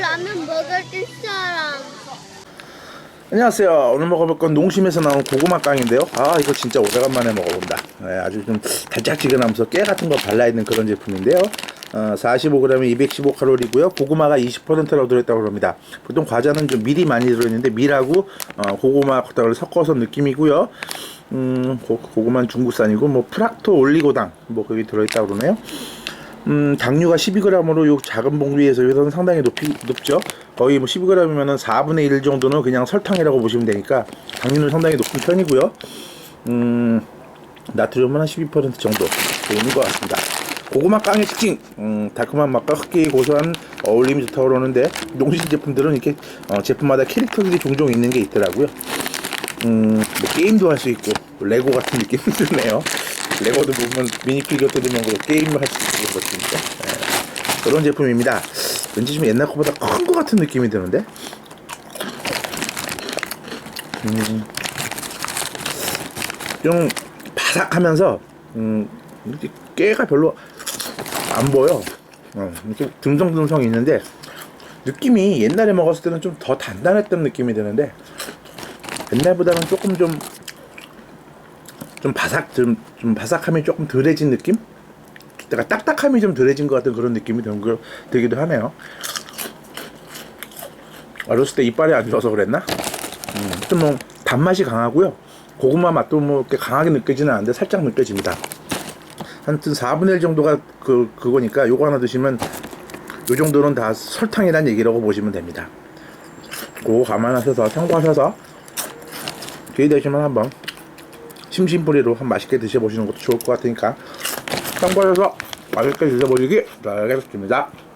라면 먹을 사람. 안녕하세요. 오늘 먹어볼 건 농심에서 나온 고구마 깡인데요. 아 이거 진짜 오래간만에 먹어본다. 네, 아주 좀 달짝지근하면서 깨 같은 거 발라있는 그런 제품인데요. 어, 45g에 215칼로리고요. 고구마가 20%라고 들어있다고 합니다. 보통 과자는 좀 밀이 많이 들어있는데 밀하고 어, 고구마 걸 섞어서 느낌이고요. 음, 고, 고구마는 중국산이고 뭐 프락토 올리고당 뭐 거기 들어있다고 그러네요. 음, 당류가 12g으로 요 작은 봉지에서 여기서는 상당히 높이, 높죠. 거의 뭐 12g이면은 4분의 1 정도는 그냥 설탕이라고 보시면 되니까 당류는 상당히 높은 편이고요. 음, 나트륨은 한 12% 정도 되는 것 같습니다. 고구마 깡의 특징, 음, 달콤한 맛과 흑기 고소한 어울림이 좋다고 그러는데 농심 제품들은 이렇게 어, 제품마다 캐릭터들이 종종 있는 게 있더라고요. 음, 뭐 게임도 할 수 있고 레고 같은 느낌이 드네요. 레고도 보면 미니피규어 뜯으면 그 게임을 할 수 있는 것이니까 예, 그런 제품입니다. 왠지 좀 옛날 거보다 큰것 같은 느낌이 드는데. 음, 좀 바삭하면서 음, 깨가 별로 안 보여. 어, 이렇게 듬성듬성 있는데 느낌이 옛날에 먹었을 때는 좀 더 단단했던 느낌이 드는데 옛날보다는 조금 좀, 좀 바삭, 좀, 좀 바삭함이 조금 덜해진 느낌? 그러니까 딱딱함이 좀 덜해진 것 같은 그런 느낌이 들, 들기도 하네요. 어렸을 때 이빨이 안 좋아서 그랬나? 음, 하여튼 뭐, 단맛이 강하고요. 고구마 맛도 뭐, 이렇게 강하게 느껴지는 않는데 살짝 느껴집니다. 하여튼 4분의 1 정도가 그, 그거니까 요거 하나 드시면 요 정도는 다 설탕이란 얘기라고 보시면 됩니다. 그거 감안하셔서 참고하셔서 기회 되시면 한번 심심풀이로 한 맛있게 드셔보시는 것도 좋을 것 같으니까 참고하셔서 맛있게 드셔보시기 바라겠습니다.